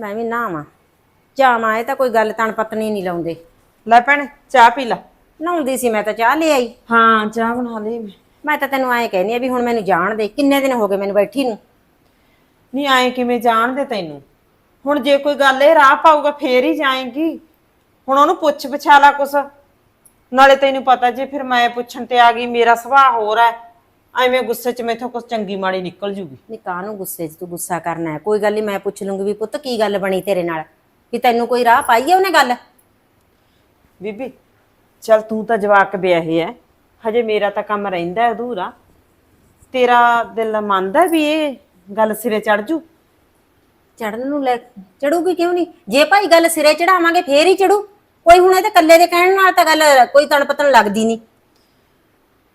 ਮੈਂ ਵੀ ਨਾਵਾਂ ਚਾਵਾਂ ਇਹ ਤਾਂ ਕੋਈ ਗੱਲ ਤਣ ਪਤਨੀ ਨਹੀਂ ਲਾਉਂਦੇ। ਲੈ ਭੈਣੇ ਚਾਹ ਪੀ ਲੈ। ਨਹਾਉਂਦੀ ਸੀ ਮੈਂ ਤਾਂ ਚਾਹ ਲੈ ਆਈ। ਹਾਂ ਚਾਹ ਬਣਾ ਲਈ ਮੈਂ। ਮੈਂ ਤਾਂ ਤੈਨੂੰ ਐਂ ਕਹਿੰਦੀ ਆ ਵੀ ਹੁਣ ਮੈਨੂੰ ਜਾਣ ਦੇ ਕਿੰਨੇ ਦਿਨ ਹੋ ਗਏ ਮੈਨੂੰ ਬੈਠੀ ਨੂੰ? ਨਹੀਂ ਆਏ ਕਿਵੇਂ ਜਾਣਦੇ ਤੈਨੂੰ? ਹੁਣ ਜੇ ਕੋਈ ਗੱਲ ਇਹ ਰਾਹ ਪਾਊਗਾ ਫੇਰ ਹੀ ਜਾਏਗੀ। ਹੁਣ ਉਹਨੂੰ ਪੁੱਛ ਪਛਾ ਲਾ ਕੁਛ। ਨਾਲੇ ਤੈਨੂੰ ਪਤਾ ਜੇ ਫਿਰ ਮੈਂ ਪੁੱਛਣ ਤੇ ਆ ਗਈ ਮੇਰਾ ਸੁਭਾਅ ਹੋਰ ਹੈ। ਐਵੇਂ ਗੁੱਸੇ 'ਚ ਮੈਥੋਂ ਕੁਛ ਚੰਗੀ ਮਾੜੀ ਨਿਕਲ ਜੂਗੀ। ਨੀ ਕਾਹਨੂੰ ਗੁੱਸੇ 'ਚ ਤੂੰ ਗੁੱਸਾ ਕਰਨਾ ਹੈ? ਕੋਈ ਗੱਲ ਨਹੀਂ ਮੈਂ ਪੁੱਛ ਲੂੰਗੀ ਵੀ ਪੁੱਤ ਕੀ ਗੱਲ ਬਣੀ ਤੇਰੇ ਨਾਲ? ਵੀ ਤੈਨੂੰ ਕੋਈ ਰਾਹ ਪਾਈ ਹੈ ਉਹਨੇ ਗੱਲ? ਬੀਬੀ ਚਲ ਤੂੰ ਤਾਂ ਜਵਾਕ ਵਿਆਹੇ ਐ। ਹਜੇ ਮੇਰਾ ਤਾਂ ਕੰਮ ਰਹਿੰਦਾ ਹੈ ਅਧੂਰਾ। ਤੇਰਾ ਦਿਲ ਮੰਨਦਾ ਵੀ ਇਹ ਗੱਲ ਸਿਰੇ ਚੜ ਜੂ? ਚੜਨ ਨੂੰ ਲੈ ਚੜੂਗੀ ਕਿਉਂ ਨਹੀਂ ਜੇ ਭਾਈ ਗੱਲ ਸਿਰੇ ਚੜਾਵਾਂਗੇ ਫੇਰ ਹੀ ਚੜੂ ਕੋਈ ਹੁਣ ਇਹ ਤਾਂ ਕੱਲੇ ਦੇ ਕਹਿਣ ਨਾਲ ਤਾਂ ਗੱਲ ਕੋਈ ਤਣ ਪਤਨ ਲੱਗਦੀ ਨਹੀਂ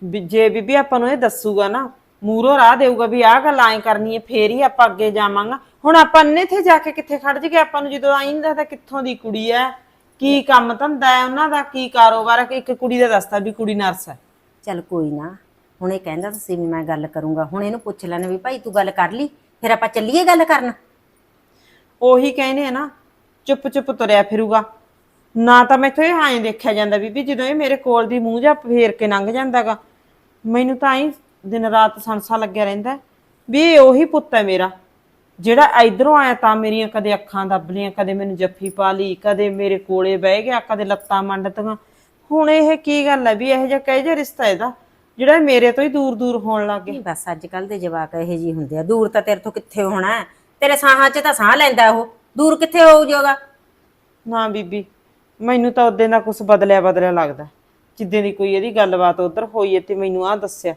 ਵੀ ਜੇ ਬੀਬੀ ਆਪਾਂ ਨੂੰ ਇਹ ਦੱਸੂਗਾ ਨਾ ਮੂਰੋ ਰਾਹ ਦੇਊਗਾ ਵੀ ਆਹ ਗੱਲ ਐਂ ਕਰਨੀ ਹੈ ਫੇਰ ਹੀ ਆਪਾਂ ਅੱਗੇ ਜਾਵਾਂਗਾ। ਹੁਣ ਆਪਾਂ ਨੇ ਥੇ ਜਾ ਕੇ ਕਿੱਥੇ ਖੜ ਜਗੇ ਆਪਾਂ ਨੂੰ ਜਦੋਂ ਆਈਂਦਾ ਤਾਂ ਕਿੱਥੋਂ ਦੀ ਕੁੜੀ ਐ? ਕੀ ਕੰਮ ਧੰਦਾ ਹੈ ਉਹਨਾਂ ਦਾ? ਕੀ ਕਾਰੋਬਾਰ ਹੈ ਕਿ ਇੱਕ ਕੁੜੀ ਦਾ ਦੱਸਦਾ ਵੀ ਕੁੜੀ ਨਰਸ ਹੈ ਚੱਲ ਕੋਈ ਨਾ ਹੁਣ ਇਹ ਕਹਿੰਦਾ ਤੁਸੀਂ ਵੀ ਮੈਂ ਗੱਲ ਕਰੂੰਗਾ। ਹੁਣ ਇਹਨੂੰ ਪੁੱਛ ਲੈਣ ਵੀ ਭਾਈ ਤੂੰ ਗੱਲ ਕਰ ਲਈ ਫਿਰ ਆਪਾਂ ਚੱਲੀਏ ਗੱਲ ਕਰਨ? ਉਹੀ ਕਹਿੰਦੇ ਆ ਨਾ ਚੁੱਪ ਚੁੱਪ ਤੁਰਿਆ ਫਿਰੂਗਾ। ਨਾ ਤਾਂ ਮੈਥੋਂ ਇਹ ਐਂ ਦੇਖਿਆ ਜਾਂਦਾ ਬੀਬੀ ਜਦੋਂ ਇਹ ਮੇਰੇ ਕੋਲ ਦੀ ਮੂੰਹ ਜਾ ਫੇਰ ਕੇ ਲੰਘ ਜਾਂਦਾਗਾ। ਮੈਨੂੰ ਤਾਂ ਐਂ ਦਿਨ ਰਾਤ ਸੰਸਾ ਲੱਗਿਆ ਰਹਿੰਦਾ ਵੀ ਇਹ ਉਹੀ ਪੁੱਤ ਹੈ ਮੇਰਾ ਜਿਹੜਾ ਇਧਰੋਂ ਆਇਆ ਤਾਂ ਮੇਰੀਆਂ ਕਦੇ ਅੱਖਾਂ ਦੱਬ ਲੀਆਂ ਕਦੇ ਮੈਨੂੰ ਜੱਫੀ ਪਾ ਲਈ ਕਦੇ ਮੇਰੇ ਕੋਲੇ ਬਹਿ ਗਿਆ ਕਦੇ ਲੱਤਾਂ ਮੰਡਤੀਆਂ। ਹੁਣ ਇਹ ਕੀ ਗੱਲ ਹੈ ਵੀ ਇਹੋ ਜਿਹਾ ਕਹੇ ਜਿਹਾ ਰਿਸ਼ਤਾ ਇਹਦਾ ਜਿਹੜਾ ਮੇਰੇ ਤੋਂ ਹੀ ਦੂਰ ਦੂਰ ਹੋਣ ਲੱਗ ਗਿਆ? ਬਸ ਅੱਜ ਕੱਲ ਦੇ ਜਵਾਕ ਇਹੋ ਜਿਹੇ ਹੁੰਦੇ ਆ। ਦੂਰ ਤਾਂ ਤੇਰੇ ਤੋਂ ਕਿੱਥੇ ਹੋਣਾ ਹੈ? ਤੇਰੇ ਸਾਹਾਂ 'ਚ ਤਾਂ ਸਾਹ ਲੈਂਦਾ ਉਹ। ਦੂਰ ਕਿੱਥੇ ਹੋਊ ਜਾਊਗਾ ਨਾ ਬੀਬੀ ਮੈਨੂੰ ਤਾਂ ਉਦੋਂ ਦਾ ਕੁਝ ਬਦਲਿਆ ਬਦਲਿਆ ਲੱਗਦਾ ਜਿੱਦਾਂ ਦੀ ਕੋਈ ਇਹਦੀ ਗੱਲਬਾਤ ਉਧਰ ਹੋਈ ਹੈ ਤੇ ਮੈਨੂੰ ਆਹ ਦੱਸਿਆ।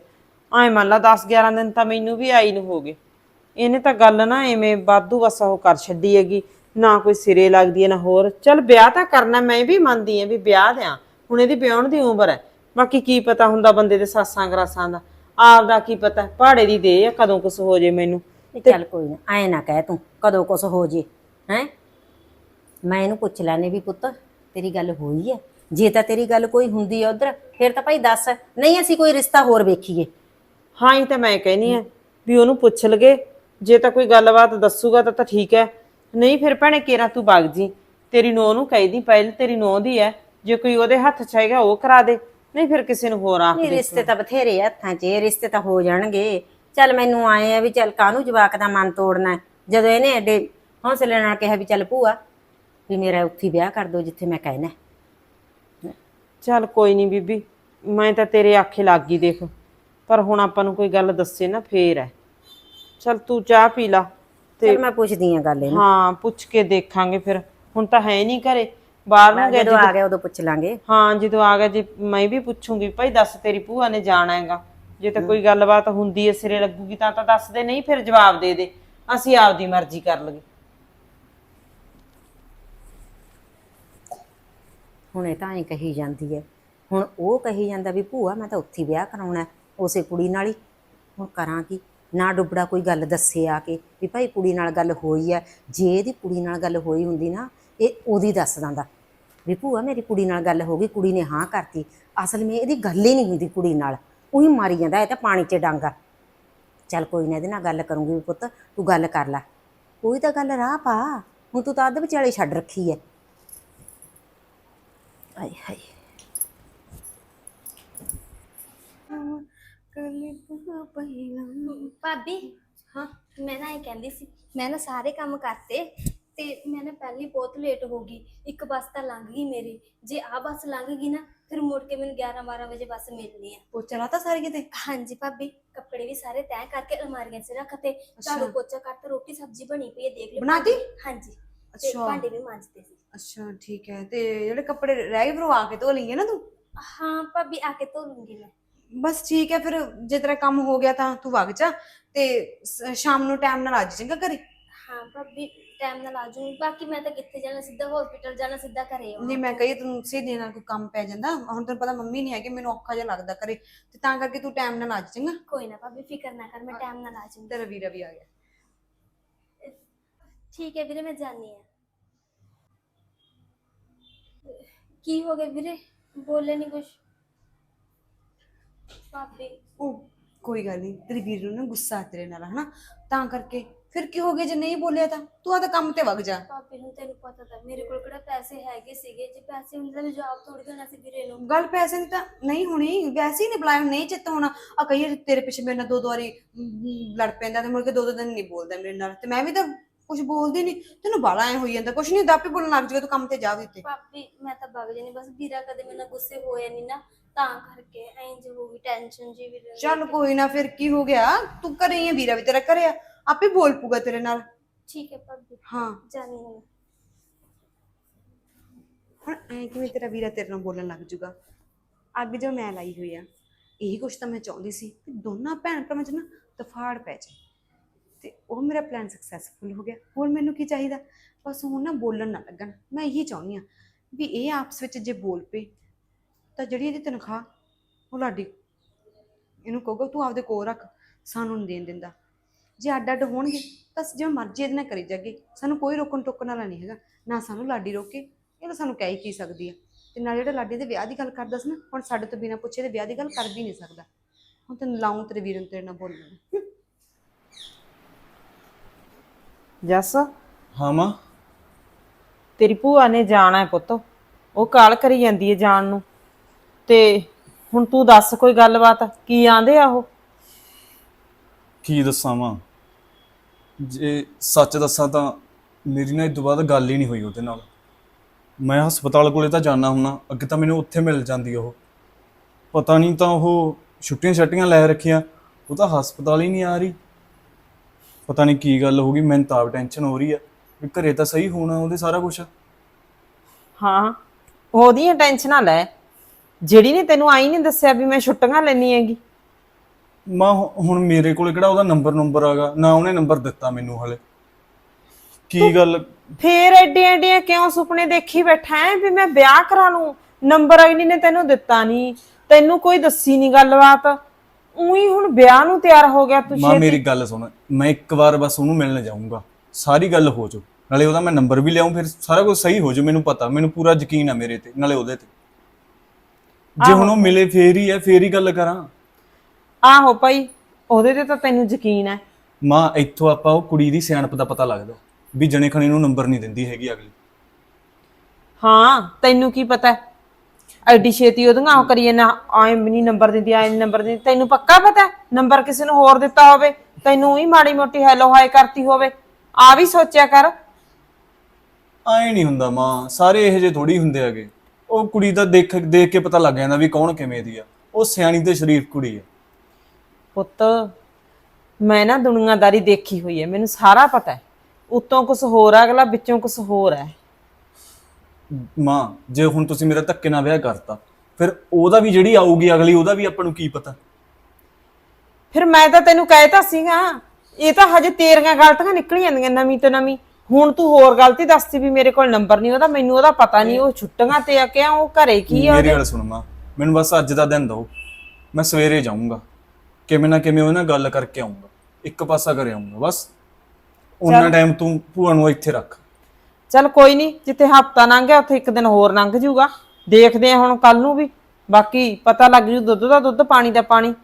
ਐ ਮੰਨ ਲਾ 10 11 ਦਿਨ ਤਾਂ ਮੈਨੂੰ ਵੀ ਆਈ ਨੂੰ ਹੋ ਗਏ। ਇਹਨੇ ਤਾਂ ਗੱਲ ਨਾ ਐਵੇਂ ਬਾਦੂ ਵਸਾ ਉਹ ਕਰ ਛੱਡੀ ਹੈਗੀ। ਨਾ ਕੋਈ ਸਿਰੇ ਲੱਗਦੀ ਹੈ, ਨਾ ਹੋਰ। ਚਲ ਵਿਆਹ ਤਾਂ ਕਰਨਾ, ਮੈਂ ਵੀ ਮੰਨਦੀ ਆ ਵੀ ਵਿਆਹ ਦਿਆਂ ਹੁਣ ਇਹਦੀ ਵਿਆਹਣ ਦੀ ਉਮਰ ਹੈ। ਬਾਕੀ ਕੀ ਪਤਾ ਹੁੰਦਾ ਬੰਦੇ ਦੇ ਸਾਸਾਂ ਗਰਾਸਾਂ ਦਾ। ਆਪ ਦਾ ਕੀ ਪਤਾ ਪਹਾੜੇ ਦੀ ਦੇ ਆ, ਕਦੋਂ ਕੁਝ ਹੋ ਜੇ ਮੈਨੂੰ। ਨਹੀਂ ਚੱਲ ਕੋਈ ਨਾ, ਐ ਨਾ ਕਹਿ ਤੂੰ, ਕਦੋਂ ਕੁਛ ਹੋ ਜੇ, ਹੈ? ਮੈਂ ਇਹਨੂੰ ਪੁੱਛ ਲੈਣੇ ਵੀ ਪੁੱਤ ਤੇਰੀ ਗੱਲ ਹੋਈ ਹੈ ਜੇ ਤਾਂ ਤੇਰੀ ਗੱਲ ਕੋਈ ਹੁੰਦੀ ਹੈ ਉਧਰ ਫਿਰ ਤਾਂ ਭਾਈ ਦੱਸ। ਨਹੀਂ ਅਸੀਂ ਕੋਈ ਰਿਸ਼ਤਾ ਹੋਰ ਵੇਖੀਏ। ਹਾਂ ਹੀ ਤਾਂ ਮੈਂ ਕਹਿਨੀ ਆ ਵੀ ਉਹਨੂੰ ਪੁੱਛ ਲਗੇ। ਜੇ ਤਾਂ ਕੋਈ ਗੱਲਬਾਤ ਦੱਸੂਗਾ ਤਾਂ ਤਾਂ ਠੀਕ ਹੈ ਨਹੀਂ ਫਿਰ ਭੈਣੇ ਕੇਰਾ ਤੂੰ ਵਗ ਜੀ। ਤੇਰੀ ਨੂੰਹ ਨੂੰ ਕਹਿਦੀ ਪਹਿਲ ਤੇਰੀ ਨੂੰਹ ਦੀ ਹੈ ਜੇ ਕੋਈ ਉਹਦੇ ਹੱਥ ਚ ਹੈਗਾ ਉਹ ਕਰਾ ਦੇ। ਨਹੀਂ ਫਿਰ ਕਿਸੇ ਨੂੰ ਹੋਰ ਆਖ ਨਹੀਂ ਦੇ। ਰਿਸ਼ਤੇ ਤਾਂ ਬਥੇਰੇ ਆ ਹੱਥਾਂ 'ਚ ਇਹ ਰਿਸ਼ਤੇ ਤਾਂ ਹੋ ਜਾਣਗੇ। ਚੱਲ ਮੈਨੂੰ ਆਏ ਆ ਵੀ ਚੱਲ ਕਾਹਨੂੰ ਜਵਾਕ ਦਾ ਮਨ ਤੋੜਨਾ ਹੈ। ਜਦੋਂ ਇਹਨੇ ਐਡੇ ਹੌਸਲੇ ਨਾਲ ਕਿਹਾ ਵੀ ਚੱਲ ਭੂਆ ਵੀ ਮੇਰਾ ਉੱਥੇ ਵਿਆਹ ਕਰ ਦਿਓ ਜਿੱਥੇ ਮੈਂ ਕਹਿਣਾ। ਚੱਲ ਕੋਈ ਨਹੀਂ ਬੀਬੀ ਮੈਂ ਤਾਂ ਤੇਰੇ ਆਖੇ ਲੱਗ ਗਈ ਦੇਖ। ਪਰ ਹੁਣ ਆਪਾਂ ਨੂੰ ਕੋਈ ਗੱਲ ਦੱਸੇ ਨਾ ਫੇਰ ਹੈ ਚੱਲ ਤੂੰ ਚਾਹ ਪੀ ਲਾ ਤੇ ਮੈਂ ਪੁੱਛਦੀ ਆ ਗੱਲ ਇਹਨੂੰ। ਹਾਂ ਪੁੱਛ ਕੇ ਦੇਖਾਂਗੇ ਫਿਰ। ਹੁਣ ਤਾਂ ਹੈ ਨਹੀਂ ਘਰੇ ਬਾਹਰ ਨੂੰ ਗਏ ਜਦੋਂ ਆ ਗਿਆ ਉਦੋਂ ਪੁੱਛ ਲਾਂਗੇ। ਹਾਂ ਜਦੋਂ ਆ ਗਿਆ ਜੇ ਮੈਂ ਵੀ ਪੁੱਛੂੰਗੀ ਭਾਈ ਦੱਸ ਤੇਰੀ ਭੂਆ ਨੇ ਜਾਣਾ ਹੈਗਾ। ਜੇ ਤਾਂ ਕੋਈ ਗੱਲਬਾਤ ਹੁੰਦੀ ਹੈ ਸਿਰੇ ਲੱਗੂਗੀ ਤਾਂ ਤਾਂ ਦੱਸ ਦੇ ਨਹੀਂ ਫਿਰ ਜਵਾਬ ਦੇ ਦੇ। ਅਸੀਂ ਆਪਦੀ ਮਰਜ਼ੀ ਕਰ ਲਗੇ ਹੁਣ ਇਹ ਤਾਂ ਐਂ ਕਹੀ ਜਾਂਦੀ ਹੈ ਹੁਣ ਉਹ ਕਹੀ ਜਾਂਦਾ ਵੀ ਭੂਆ ਮੈਂ ਤਾਂ ਉੱਥੇ ਹੀ ਵਿਆਹ ਕਰਾਉਣਾ ਹੈ, ਉਸੇ ਕੁੜੀ ਨਾਲ ਹੀ। ਹੁਣ ਕਰਾਂ ਕੀ? ਨਾ ਡੁੱਬੜਾ ਕੋਈ ਗੱਲ ਦੱਸੇ ਆ ਕੇ ਵੀ ਭਾਈ ਕੁੜੀ ਨਾਲ ਗੱਲ ਹੋਈ ਹੈ ਜੇ ਇਹਦੀ ਕੁੜੀ ਨਾਲ ਗੱਲ ਹੋਈ ਹੁੰਦੀ ਨਾ ਇਹ ਉਹਦੀ ਦੱਸ ਦਿੰਦਾ ਵੀ ਭੂਆ ਮੇਰੀ ਕੁੜੀ ਨਾਲ ਗੱਲ ਹੋ ਗਈ ਕੁੜੀ ਨੇ ਹਾਂ ਕਰਤੀ। ਅਸਲ ਵਿੱਚ ਇਹਦੀ ਗੱਲ ਹੀ ਨਹੀਂ ਹੁੰਦੀ ਕੁੜੀ ਨਾਲ। ਉਹੀ ਮਾਰੀ ਜਾਂਦਾ ਇਹ ਤਾਂ ਪਾਣੀ 'ਚ ਡਾਂਗਾ ਚੱਲ ਕੋਈ ਨਾ ਇਹਦੇ ਨਾਲ ਗੱਲ ਕਰੂੰਗੀ ਵੀ ਪੁੱਤ ਤੂੰ ਗੱਲ ਕਰ ਲੈ। ਕੋਈ ਤਾਂ ਗੱਲ ਰਾਹ ਪਾ। ਹੁਣ ਤੂੰ ਤਾਂ ਅੱਧ ਵਿਚਾਲੇ ਛੱਡ ਰੱਖੀ ਹੈ ਆਏ ਹਾਏ। ਭਾਬੀ ਹਾਂ ਮੈਂ ਨਾ ਇਹ ਕਹਿੰਦੀ ਸੀ ਮੈਂ ਨਾ ਸਾਰੇ ਕੰਮ ਕਰਤੇ ਤੇ ਮੈਂ ਨਾ ਪਹਿਲੀ ਬਹੁਤ ਲੇਟ ਹੋ ਗਈ ਇੱਕ ਬੱਸ ਤਾਂ ਲੰਘ ਗਈ ਮੇਰੀ ਜੇ ਆ ਬੱਸ ਲੰਘ ਗਈ ਨਾ ਫਿਰ ਮੁੜ ਕੇ ਮੈਨੂੰ 11 12 ਵਜੇ ਬੱਸ ਮਿਲਣੀ ਹੈ ਪੋਚਾ ਲਾਤਾ ਸਾਰੇ ਕਿਤੇ? ਹਾਂਜੀ ਭਾਬੀ ਕੱਪੜੇ ਵੀ ਸਾਰੇ ਤੈਅ ਕਰਕੇ ਅਲਮਾਰੀਆਂ 'ਚ ਰੱਖਤੇ ਝਾੜੂ ਪੋਚਾ ਕੱਟ ਰੋਟੀ ਸਬਜ਼ੀ ਬਣੀ ਪਈ ਹੈ ਦੇਖ ਲਿਓ ਬਣਾ ਤੀ? ਭਾਂਡੇ। ਹਾਂਜੀ। ਤੇ ਅੱਛਾ। ਭਾਂਡੇ ਵੀ ਮਾਂਜਦੇ ਸੀ। ਅੱਛਾ ਠੀਕ ਹੈ। ਤੇ ਜਿਹੜੇ ਕੱਪੜੇ ਰਹਿ ਗਏ ਫਿਰ ਉਹ ਆ ਕੇ ਧੋ ਲਈਏ ਨਾ ਤੂੰ? ਹਾਂ ਭਾਬੀ ਆ ਕੇ ਧੋ ਲੂੰਗੀ ਮੈਂ। ਬਸ ਠੀਕ ਹੈ ਫਿਰ ਜੇ ਤੇਰਾ ਕੰਮ ਹੋ ਗਿਆ ਤਾਂ ਤੂੰ ਵਗ ਜਾ ਤੇ ਸ- ਸ਼ਾਮ ਨੂੰ ਟਾਈਮ ਨਾਲ ਆ ਜੀ ਚੰਗਾ ਘਰੇ। ਹਾਂ ਭਾਬੀ ਟਾਈਮ ਨਾਲ ਆ ਜਾਊਂਗੀ। ਬਾਕੀ ਮੈਂ ਤਾਂ ਕਿੱਥੇ ਜਾਣਾ ਸਿੱਧਾ ਹਸਪੀਟਲ ਜਾਣਾ ਸਿੱਧਾ ਘਰੇ ਆਉਣਾ। ਨਹੀਂ ਮੈਂ ਕਹੀ ਤੈਨੂੰ ਸਹੇਲੀ ਨਾਲ ਕੋਈ ਕੰਮ ਪੈ ਜਾਂਦਾ। ਹੁਣ ਤੈਨੂੰ ਪਤਾ ਮੰਮੀ ਨਹੀਂ ਹੈਗੀ ਮੈਨੂੰ ਔਖਾ ਜਿਹਾ ਲੱਗਦਾ ਘਰੇ। ਤੇ ਤਾਂ ਕਰਕੇ ਤੂੰ ਟਾਈਮ ਨਾਲ ਆ ਜੀ ਚੰਗਾ। ਕੋਈ ਨਾ ਭਾਬੀ ਫਿਕਰ ਨਾ ਕਰ ਮੈਂ ਟਾਈਮ ਨਾਲ ਆ ਜਾਊਂਗੀ। ਤੇਰਾ ਵੀਰਾ ਵੀ ਆ ਗਿਆ। ਠੀਕ ਹੈ ਵੀਰੇ ਮੈਂ ਜਾਣੀ ਆ ਕੀ ਹੋ ਗਿਆ ਵੀਰੇ? ਬੋਲੇ ਨਹੀਂ ਕੁਛ। ਭਾਬੀ। ਉਹ ਕੋਈ ਗੱਲ ਨਹੀਂ ਤੇਰੀ ਵੀਰ ਨੂੰ ਨਾ ਗੁੱਸਾ ਤੇਰੇ ਨਾਲ ਹਨਾ? ਤਾਂ ਕਰਕੇ। ਫਿਰ ਕੀ ਹੋ ਗਿਆ ਜੇ ਨਹੀਂ ਬੋਲਿਆ ਤਾਂ? ਤੂੰ ਆਦਾ ਕੰਮ ਤੇ ਵਗ ਜਾ। ਭਾਬੀ ਨੂੰ ਤੈਨੂੰ ਪਤਾ ਤਾਂ ਮੇਰੇ ਕੋਲ ਕਿਹੜਾ ਪੈਸੇ ਹੈਗੇ ਸੀਗੇ? ਜੇ ਪੈਸੇ ਹੁੰਦੇ ਤਾਂ ਮੈਂ ਜਵਾਬ ਥੋੜੀ ਦੇਣਾ ਸੀ ਵੀਰੇ ਨੂੰ। ਗੱਲ ਪੈਸੇ ਦੀ ਤਾਂ ਨਹੀਂ ਹੋਣੀ ਵੈਸੇ ਹੀ ਨਹੀਂ ਬੁਲਾਇਆ ਨਹੀਂ ਚਿੱਤ ਹੋਣਾ। ਆ ਕਈ ਵਾਰੀ ਤੇਰੇ ਪਿੱਛੇ ਮੇਰੇ ਨਾਲ ਦੋ ਦੋ ਵਾਰੀ ਅਮ, ਲੜ ਪੈਂਦਾ ਤੇ ਮੁੜ ਕੇ ਦੋ ਦੋ ਦਿਨ ਨਹੀਂ ਬੋਲਦਾ ਮੇਰੇ ਨਾਲ। ਤੇ ਮੈਂ ਵੀ ਤਾਂ ਕੁਝ ਬੋਲਦੀ ਨਹੀਂ ਤੈਨੂੰ ਬਾਲਾ ਐ ਹੋਈ ਜਾਂਦਾ ਕੁਝ ਨਹੀਂ ਦਾਪੇ ਬੋਲਣ ਲੱਗ ਜਾਏਗਾ ਤੂੰ ਕੰਮ ਤੇ ਜਾ ਵੀ ਉੱਤੇ। ਭਾਬੀ ਮੈਂ ਤਾਂ ਬਗ ਜਾਣੀ ਬਸ ਵੀਰਾ ਕਦੇ ਮੇਰੇ ਨਾਲ ਗੁੱਸੇ ਹੋਇਆ ਨਹੀਂ ਨਾ ਤਾਂ ਕਰਕੇ ਇੰਜ ਹੋ ਗਈ ਟੈਨਸ਼ਨ ਜੀ ਵੀਰੇ ਨੂੰ ਚੱਲ ਕੋਈ ਨਾ ਫਿਰ ਕੀ ਹੋ ਗਿਆ? ਤੂੰ ਘਰੇ ਹੀ ਹੈ ਵੀਰਾ ਵੀ ਤੇਰਾ ਘਰੇ ਆ ਆਪੇ ਬੋਲ ਪੂਗਾ ਤੇਰੇ ਨਾਲ। ਠੀਕ ਹੈ ਭਾਬੀ ਹਾਂ। ਜਾਣੀ ਹਾਂ ਹੁਣ ਐ ਕਿਵੇਂ ਤੇਰਾ ਵੀਰਾ ਤੇਰੇ ਨਾਲ ਬੋਲਣ ਲੱਗ ਜੂਗਾ ਅੱਗ ਜੋ ਮੈਂ ਲਾਈ ਹੋਈ ਆ ਇਹੀ ਕੁਛ ਤਾਂ ਮੈਂ ਚਾਹੁੰਦੀ ਸੀ ਕਿ ਦੋਨਾਂ ਭੈਣ ਭਰਾਵਾਂ 'ਚ ਨਾ ਤਫਾੜ ਪੈ ਜਾਏ। ਤੇ ਉਹ ਮੇਰਾ ਪਲਾਨ ਸਕਸੈਸਫੁਲ ਹੋ ਗਿਆ। ਹੋਰ ਮੈਨੂੰ ਕੀ ਚਾਹੀਦਾ? ਬਸ ਹੁਣ ਨਾ ਬੋਲਣ ਨਾ ਲੱਗਣ। ਮੈਂ ਇਹੀ ਚਾਹੁੰਦੀ ਆ ਵੀ ਇਹ ਆਪਸ ਵਿੱਚ ਜੇ ਬੋਲ ਪਏ, ਤਾਂ ਜਿਹੜੀ ਇਹਦੀ ਤਨਖਾਹ, ਉਹ ਲਾਡੀ ਇਹਨੂੰ ਕਹੂਗਾ, ਤੂੰ ਆਪਦੇ ਕੋਲ ਰੱਖ, ਸਾਨੂੰ ਨਹੀਂ ਦੇਣ ਦਿੰਦਾ। ਜੇ ਅੱਡ ਅੱਡ ਹੋਣਗੇ, ਤਾਂ ਜਿਵੇਂ ਮਰਜ਼ੀ ਇਹਦੇ ਨਾਲ ਕਰੀ ਜਾਗੇ ਸਾਨੂੰ ਕੋਈ ਰੋਕਣ ਟੋਕਣ ਵਾਲਾ ਨਹੀਂ ਹੈਗਾ। ਨਾ ਸਾਨੂੰ ਲਾਡੀ ਰੋਕੇ, ਇਹ ਤਾਂ ਸਾਨੂੰ ਕਹਿ ਹੀ ਕੀ ਸਕਦੀ ਆ। ਤੇ ਨਾਲ ਜਿਹੜਾ ਲਾਡੀ ਦੇ ਵਿਆਹ ਦੀ ਗੱਲ ਕਰਦਾ ਸੀ ਨਾ, ਹੁਣ ਸਾਡੇ ਤੋਂ ਬਿਨਾਂ ਪੁੱਛੇ ਦੇ ਵਿਆਹ ਦੀ ਗੱਲ ਕਰ ਵੀ ਨਹੀਂ ਸਕਦਾ। ਹੁਣ ਤੈਨੂੰ ਲਾਉਂ ਤੇਰੇ ਵੀਰਨ ਤੇਰੇ ਨਾਲ ਬੋਲਣਾ ਜੱਸ? ਹਾਂ ਮਾਂ। ਤੇਰੀ ਭੂਆ ਨੇ ਜਾਣਾ ਹੈ ਪੁੱਤ। ਉਹ ਕਾਲ ਕਰੀ ਜਾਂਦੀ ਹੈ ਜਾਣ ਨੂੰ। ਤੇ ਹੁਣ ਤੂੰ ਦੱਸ ਕੋਈ ਗੱਲਬਾਤ। ਕੀ ਆਂਦੇ ਆ ਉਹ? ਕੀ ਦੱਸਾਂ ਮਾਂ? ਜੇ ਸੱਚ ਦੱਸਾਂ ਤਾਂ ਮੇਰੀ ਨਾਲ ਇਹ ਤੋਂ ਬਾਅਦ ਗੱਲ ਹੀ ਨਹੀਂ ਹੋਈ ਉਹਦੇ ਨਾਲ। ਮੈਂ ਹਸਪਤਾਲ ਕੋਲੇ ਤਾਂ ਜਾਣਾ ਹੁੰਨਾ ਅੱਗੇ ਤਾਂ ਮੈਨੂੰ ਉੱਥੇ ਮਿਲ ਜਾਂਦੀ ਉਹ। ਪਤਾ ਨਹੀਂ ਤਾਂ ਉਹ ਛੁੱਟੀਆਂ ਛੱਟੀਆਂ ਲੈ ਰੱਖੀਆਂ ਉਹ ਤਾਂ ਹਸਪਤਾਲ ਹੀ ਨਹੀਂ ਆ ਰਹੀ। ਪਤਾ ਨਹੀਂ ਕੀ ਗੱਲ ਹੋ ਗਈ ਮੈਨੂੰ ਤਾਂ ਆਪ ਟੈਨਸ਼ਨ ਹੋ ਰਹੀ ਆ ਵੀ ਘਰੇ ਤਾਂ ਸਹੀ ਹੋਣਾ ਉਹਦੇ ਸਾਰਾ ਕੁਝ ਹਾਂ ਉਹਦੀਆਂ ਟੈਨਸ਼ਨਾਂ ਲੈ। ਜਿਹੜੀ ਨੇ ਤੈਨੂੰ ਆਈ ਨਹੀਂ ਦੱਸਿਆ ਵੀ ਮੈਂ ਛੁੱਟੀਆਂ ਲੈਣੀ ਹੈਗੀ। ਮਾਂ ਹੁ- ਹੁਣ ਮੇਰੇ ਕੋਲੇ ਕਿਹੜਾ ਉਹਦਾ ਨੰਬਰ ਨੰਬਰ ਆਗਾ? ਨਾ ਉਹਨੇ ਨੰਬਰ ਦਿੱਤਾ ਮੈਨੂੰ ਹਲੇ। ਕੀ ਗੱਲ? ਫੇਰ ਐਡੇ ਐਡੇ ਕਿਉਂ ਸੁਪਨੇ ਦੇਖੀ ਬੈਠਾ ਹੈ ਵੀ ਮੈਂ ਵਿਆਹ ਕਰਾ ਲੂੰ? ਨੰਬਰ ਅਗਲੀ ਨੇ ਤੈਨੂੰ ਦਿੱਤਾ ਨਹੀਂ ਤੈਨੂੰ ਕੋਈ ਦੱਸੀ ਨਹੀਂ ਗੱਲਬਾਤ ਉਹੀ ਹੁਣ ਵਿਆਹ ਨੂੰ ਤਿਆਰ ਹੋ ਗਿਆ ਤੂੰ ਮਾਂ ਛੇਤੀ ਮੇਰੀ ਗੱਲ ਸੁਣ। ਮੈਂ ਇੱਕ ਵਾਰ ਬਸ ਉਹਨੂੰ ਮਿਲਣ ਜਾਊਂਗਾ। ਸਾਰੀ ਗੱਲ ਹੋ ਜਾਊ। ਨਾਲੇ ਉਹਦਾ ਮੈਂ ਨੰਬਰ ਵੀ ਲਿਆਉਂ ਫਿਰ ਸਾਰਾ ਕੁਝ ਸਹੀ ਹੋ ਜਾਊ ਮੈਨੂੰ ਪਤਾ। ਮੈਨੂੰ ਪੂਰਾ ਯਕੀਨ ਆ ਮੇਰੇ ਤੇ ਨਾਲੇ ਉਹਦੇ ਤੇ। ਜੇ ਹੁਣ ਉਹ ਮਿਲੇ ਫੇਰ ਹੀ ਹੈ ਫੇਰ ਹੀ ਗੱਲ ਕਰਾਂ। ਆਹੋ ਭਾਈ ਉਹਦੇ ਤੇ ਤਾਂ ਤੈਨੂੰ ਯਕੀਨ ਹੈ ਮਾਂ ਇੱਥੋਂ ਆਪਾਂ ਉਹ ਕੁੜੀ ਦੀ ਸਿਆਣਪ ਦਾ ਪਤਾ ਲੱਗਦਾ ਵੀ ਜਣੇ ਖਣੇ ਨੂੰ ਨੰਬਰ ਨਹੀਂ ਦਿੰਦੀ ਹੈਗੀ ਅਗਲੀ। ਹਾਂ ਤੈਨੂੰ ਕੀ ਪਤਾ? ਹੈ? ਐਡੀ ਛੇਤੀ ਉਹਦੀਆਂ ਉਹ ਕਰੀਏ ਨਾ ਆਏ ਨਹੀਂ ਨੰਬਰ ਦਿੰਦੀ ਆਏ ਨੰਬਰ ਦਿੰਦੀ। ਤੈਨੂੰ ਪੱਕਾ ਪਤਾ ਹੈ? ਨੰਬਰ ਕਿਸੇ ਨੂੰ ਹੋਰ ਦਿੱਤਾ ਹੋਵੇ ਤੈਨੂੰ ਹੀ ਮਾੜੀ ਮੋਟੀ ਹੈਲੋ ਹਾਈ ਕਰਤੀ ਹੋਵੇ। ਆ ਵੀ ਸੋਚਿਆ ਕਰ। ਆਏ ਨਹੀਂ ਹੁੰਦਾ ਮਾਂ ਸਾਰੇ ਇਹੋ ਜਿਹੇ ਥੋੜੀ ਹੁੰਦੇ ਹੈਗੇ। ਉਹ ਕੁੜੀ ਦਾ ਦੇਖ ਦੇਖ ਕੇ ਪਤਾ ਲੱਗ ਜਾਂਦਾ ਵੀ ਕੌਣ ਕਿਵੇਂ ਦੀ ਆ। ਉਹ ਸਿਆਣੀ ਤੇ ਸ਼ਰੀਫ ਕੁੜੀ ਆ। ਪੁੱਤ ਮੈਂ ਨਾ ਦੁਨੀਆਦਾਰੀ ਦੇਖੀ ਹੋਈ ਹੈ ਮੈਨੂੰ ਸਾਰਾ ਪਤਾ ਹੈ। ਉੱਤੋਂ ਕੁਝ ਹੋਰ ਹੈ ਅਗਲਾ ਵਿੱਚੋਂ ਕੁਝ ਹੋਰ ਹੈ। ਮਾਂ ਜੇ ਹੁਣ ਤੁਸੀਂ ਮੇਰਾ ਧੱਕੇ ਨਾਲ ਵਿਆਹ ਕਰਤਾ ਫਿਰ ਉਹਦਾ ਵੀ ਜਿਹੜੀ ਆਊਗੀ ਅਗਲੀ ਉਹਦਾ ਵੀ ਆਪਾਂ ਨੂੰ ਕੀ ਪਤਾ? ਫਿਰ ਮੈਂ ਤਾਂ ਤੈਨੂੰ ਕਹਿਤਾ ਸੀਗਾ ਇਹ ਤਾਂ ਹਜੇ ਤੇਰੀਆਂ ਗਲਤੀਆਂ ਨਿਕਲ ਜਾਂਦੀਆਂ ਨਵੀਂ ਤੋਂ ਨਵੀਂ। ਹੁਣ ਤੂੰ ਹੋਰ ਗਲਤੀ ਦੱਸਦੀ ਵੀ ਮੇਰੇ ਕੋਲ ਨੰਬਰ ਨਹੀਂ ਉਹਦਾ ਮੈਨੂੰ ਉਹਦਾ ਪਤਾ ਨਹੀਂ ਉਹ ਛੁੱਟੀਆਂ ਤੇ ਆ ਕਿਆ ਉਹ ਘਰੇ ਕੀ ਆ ਮੇਰੀ ਉਹਦੇ? ਗੱਲ ਸੁਣ ਮਾਂ ਮੈਨੂੰ ਬਸ ਅੱਜ ਦਾ ਦਿਨ ਦਿਓ। ਮੈਂ ਸਵੇਰੇ ਜਾਊਂਗਾ। ਕਿਵੇਂ ਨਾ ਕਿਵੇਂ ਉਹ ਨਾਲ ਗੱਲ ਕਰਕੇ ਆਊਂਗਾ। ਇੱਕ ਪਾਸਾ ਕਰ ਆਊਂਗਾ ਬਸ। ਉਹਨਾਂ ਟਾਈਮ ਤੂੰ ਭੂਆ ਨੂੰ ਇੱਥੇ ਰੱਖ। ਚੱਲ ਕੋਈ ਨਹੀਂ ਜਿੱਥੇ ਹਫਤਾ ਲੰਘ ਗਿਆ ਉੱਥੇ ਇੱਕ ਦਿਨ ਹੋਰ ਲੰਘ ਜਾਊਗਾ। ਦੇਖਦੇ ਆ ਹੁਣ ਕੱਲ ਨੂੰ ਵੀ। ਬਾਕੀ ਪਤਾ ਲੱਗ ਜੂ ਦੁੱਧ ਦਾ ਦੁੱਧ ਪਾਣੀ ਦਾ ਪਾਣੀ।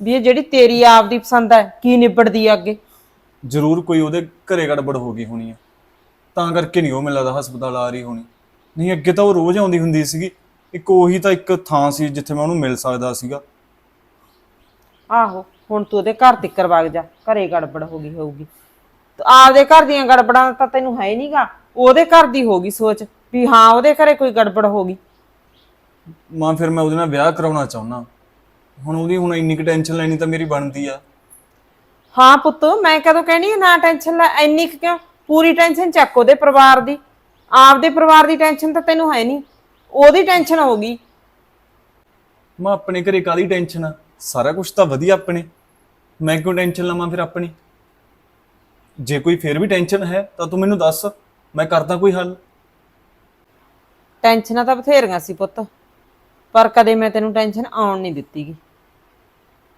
ਵੀ ਇਹ ਜਿਹੜੀ ਤੇਰੀ ਆਪ ਦੀ ਪਸੰਦ ਹੈ ਕੀ ਨਿਬੜਦੀ ਆ ਅੱਗੇ? ਜ਼ਰੂਰ ਕੋਈ ਉਹਦੇ ਘਰੇ ਗੜਬੜ ਹੋ ਗਈ ਹੋਣੀ ਆ। ਤਾਂ ਕਰਕੇ ਨਹੀਂ ਉਹ ਮੈਨੂੰ ਲੱਗਦਾ ਹਸਪਤਾਲ ਆ ਰਹੀ ਹੋਣੀ। ਨਹੀਂ ਅੱਗੇ ਤਾਂ ਉਹ ਰੋਜ਼ ਆਉਂਦੀ ਹੁੰਦੀ ਸੀਗੀ। ਇੱਕ ਉਹੀ ਤਾਂ ਇੱਕ ਥਾਂ ਸੀ ਜਿੱਥੇ ਮੈਂ ਉਹਨੂੰ ਮਿਲ ਸਕਦਾ ਸੀਗਾ। ਆਹੋ ਹੁਣ ਤੂੰ ਉਹਦੇ ਘਰ ਤਿੱਕਰ ਵਗ ਜਾ। ਘਰੇ ਗੜਬੜ ਹੋ ਗਈ ਹੋਊਗੀ। ਤੇ ਆਪਦੇ ਘਰ ਦੀਆਂ ਗੜਬੜਾਂ ਦਾ ਤਾਂ ਤੈਨੂੰ ਹੈ ਨਹੀਂਗਾ ਉਹਦੇ ਘਰ ਦੀ ਹੋ ਗਈ ਸੋਚ ਵੀ ਹਾਂ ਉਹਦੇ ਘਰੇ ਕੋਈ ਗੜਬੜ ਹੋ ਗਈ। ਮਾਂ ਫਿਰ ਮੈਂ ਉਹਦੇ ਨਾਲ ਵਿਆਹ ਕਰਾਉਣਾ ਚਾਹੁੰਦਾ। ਹੁਣ ਉਹਦੀ ਹੁਣ ਇੰਨੀ ਕੁ ਟੈਨਸ਼ਨ ਲੈਣੀ ਤਾਂ ਮੇਰੀ ਬਣਦੀ ਆ। ਹਾਂ ਪੁੱਤ ਮੈਂ ਕਦੋਂ ਕਹਿਣੀ ਆ ਨਾ ਟੈਨਸ਼ਨ ਲੈ ਇੰਨੀ ਕੁ ਕਿਉਂ? ਪੂਰੀ ਟੈਨਸ਼ਨ ਚੱਕ ਉਹਦੇ ਪਰਿਵਾਰ ਦੀ। ਆਪਦੇ ਪਰਿਵਾਰ ਦੀ ਟੈਨਸ਼ਨ ਤਾਂ ਤੈਨੂੰ ਹੈ ਨਹੀਂ। ਉਹਦੀ ਟੈਨਸ਼ਨ ਹੋ ਗਈ। ਮੈਂ ਆਪਣੇ ਘਰੇ ਕਾਦੀ ਟੈਨਸ਼ਨ ਆ? ਸਾਰਾ ਕੁਝ ਤਾਂ ਵਧੀਆ ਆਪਣੇ। ਮੈਂ ਕਿਉਂ ਟੈਨਸ਼ਨ ਲਵਾਂ ਫਿਰ ਆਪਣੀ? ਜੇ ਕੋਈ ਫਿਰ ਵੀ ਟੈਨਸ਼ਨ ਹੈ ਤਾਂ ਤੂੰ ਮੈਨੂੰ ਦੱਸ। ਮੈਂ ਕਰਦਾ ਕੋਈ ਹੱਲ। ਟੈਨਸ਼ਨਾਂ ਤਾਂ ਬਥੇਰੀਆਂ ਸੀ ਪੁੱਤ ਪਰ ਕਦੇ ਮੈਂ ਤੈਨੂੰ ਟੈਨਸ਼ਨ ਆਉਣ ਨਹੀਂ ਦਿੱਤੀਗੀ।